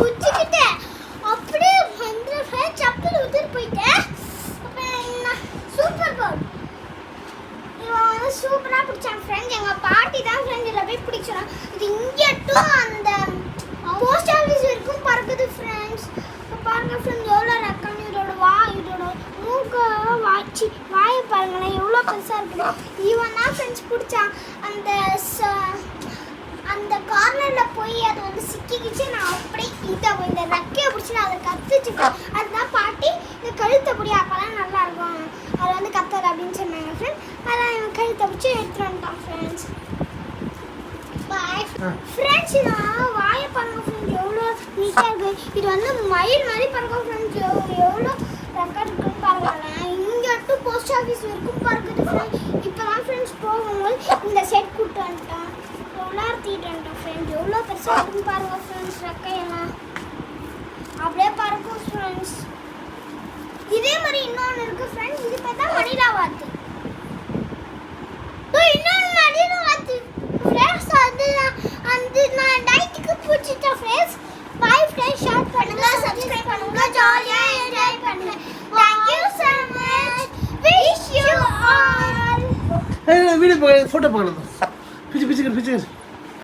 குச்சிக்கிட்ட. அப்படியே வந்துருவேன் சப்பில் உதிர் போயிட்டேன் சூப்பர் பவுல் இவன் சூப்பராக பிடிச்சான் ஃப்ரெண்ட்ஸ் எங்கள் பாட்டி தான் ஃப்ரெண்ட்ஸ் இதில் போய் இது இங்கே டூ அந்த போஸ்ட் ஆஃபீஸ் வரைக்கும் பறக்குது ஃப்ரெண்ட்ஸ் பாருங்க ஃப்ரெண்ட்ஸ் எவ்வளோ ரக்கம் இதோட வா இதோட மூக்க வாய்ச்சி வாயை பாருங்களேன் எவ்வளோ பெருசாக இருக்குது. இவன் தான் ஃப்ரெண்ட்ஸ் பிடிச்சான். அந்த பிடி அப்போல்லாம் நல்லா இருக்கும். அது வந்து கத்தாது அப்படின்னு சொன்னாங்க ஃப்ரெண்ட்ஸ் அதான் இவன் கழுத்தை பிடிச்சி எடுத்துட்டு வந்துட்டான் ஃப்ரெண்ட்ஸ் பாய். ஃப்ரெண்ட்ஸ் நான் வாயை பாருங்க ஃப்ரெண்ட்ஸ் எவ்வளோ நீட்டாக இருக்கு. இது வந்து மயில் மாதிரி பாருங்க ஃப்ரெண்ட்ஸ் எவ்வளோ ரெக்கார்ட் இருக்குன்னு பாருங்களேன். இங்கே டு போஸ்ட் ஆஃபீஸ் வரைக்கும் பறக்குது ஃப்ரெண்ட்ஸ் இப்போ தான் ஃப்ரெண்ட்ஸ் போகும்போது இந்த செட் கூட்டு வந்துட்டோம் உலார்த்திட்டு வந்துட்டோம் ஃப்ரெண்ட்ஸ் எவ்வளோ பெருசாக இருக்குன்னு பாருங்க ஃப்ரெண்ட்ஸ் ரெக்கையெல்லாம் அப்படியே பறக்கும் ஃப்ரெண்ட்ஸ் இதே மாதிரி இன்னொன்று இருக்கு ஃப்ரெண்ட்ஸ் இது பார்த்தா மணிலா வாத்து ஓ, இன்னொன்று மணிலா வாத்து ஃப்ரெண்ட்ஸ் அது நான் அந்த நான் நைட்டுக்கு பிடிச்சிட்டேன் ஃப்ரெண்ட்ஸ் பாய் ஃப்ரெண்ட்ஸ் ஷேர் பண்ணுங்க சப்ஸ்கிரைப் பண்ணுங்க. ஜாலியாக என்ஜாய் பண்ணுங்க. Thank you so much wish you all video பார்க்கலாம் பிச்சு பிச்சுக்கிற பிச்சுக்கிற